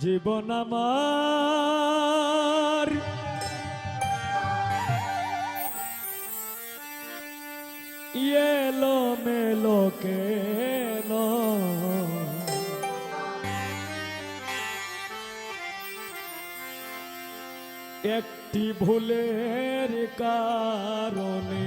জীবন আমার। এলো মেলো কেন একটি ভুলের কারণে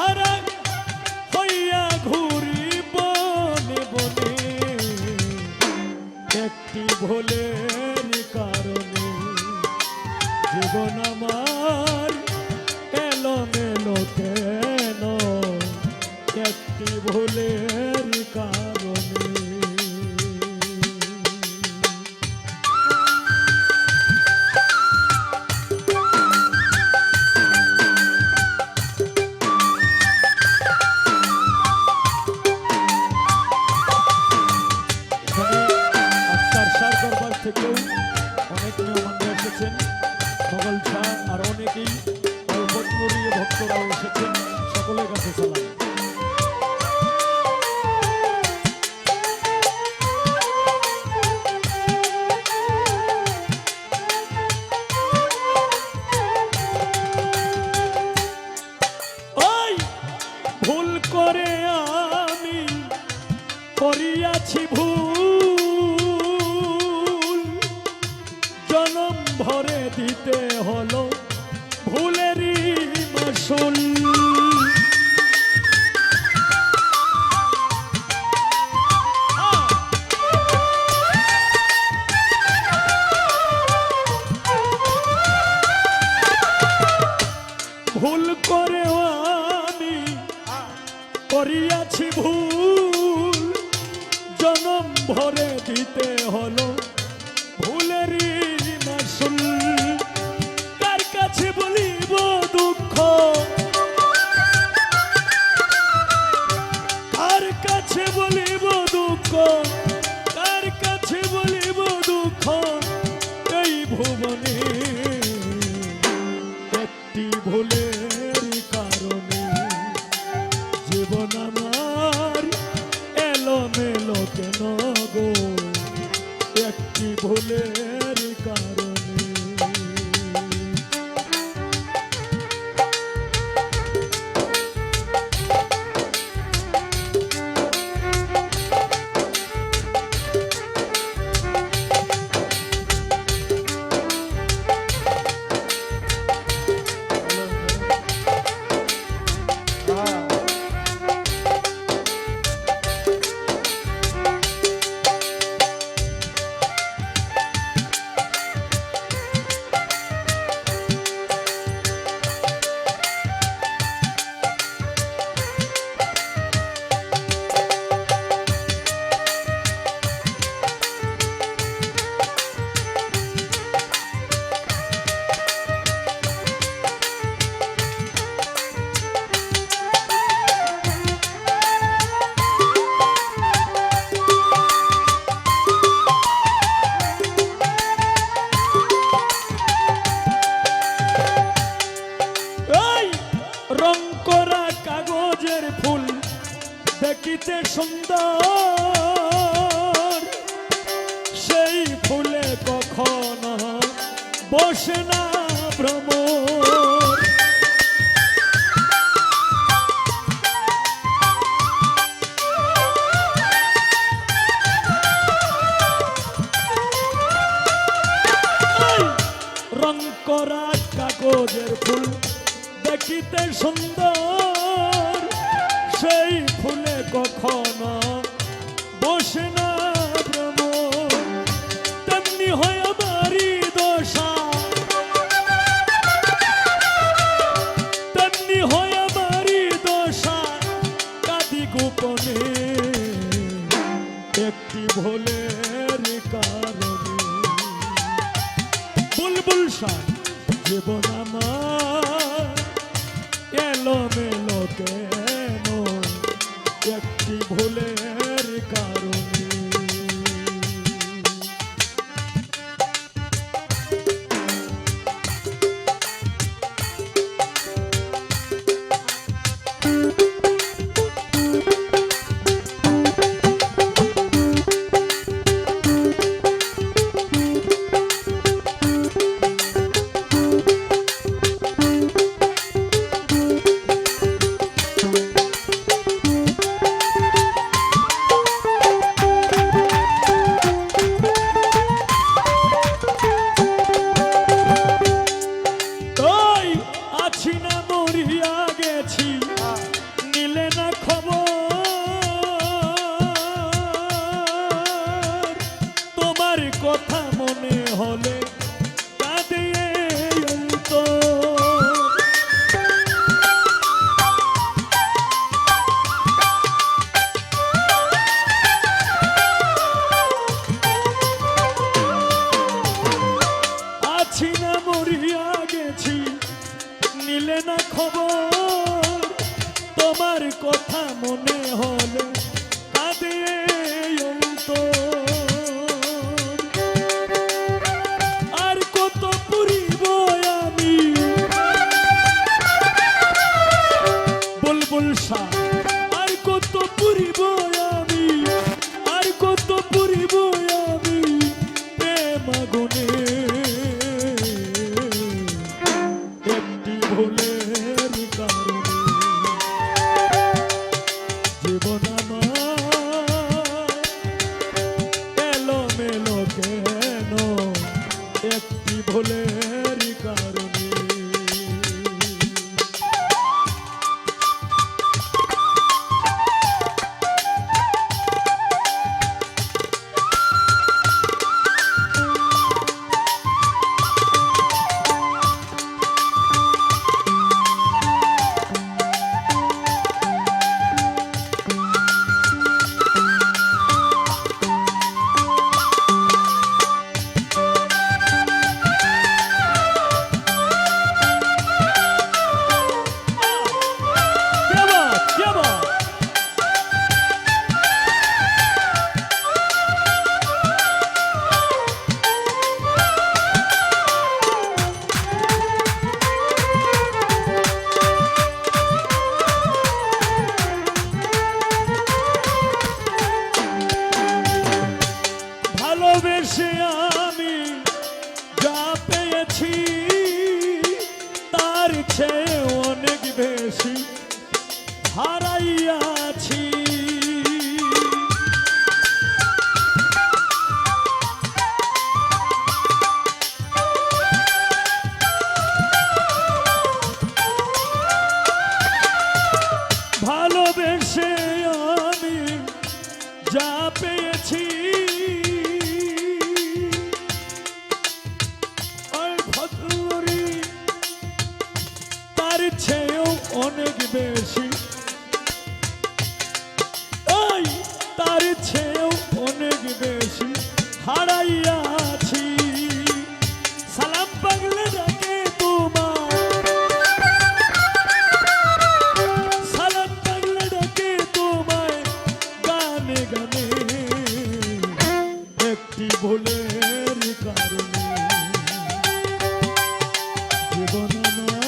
ভরা অনেক মেহমানরা এসেছেন। মোগল শাহ আর সকলের কাছে সালাম। করা কাগজের ফুল দেখিতে সুন্দর। সেই ফুলে কখনো বসে না ভ্রমর সুন্দর সেই ফুলে কখন তোমার কথা মনে হলে কাঁদে আর কত পুরিব আমি? বুলবুল শাহ কত পুরিব আর কত পুরি ভুলের কারণে। হারাইয়াছি সালাম পাগলে ডাকে তোমার। সালাম পাগলে ডাকে তোমায় গানে গানে। একটি ভুলের কারণে জীবন আমার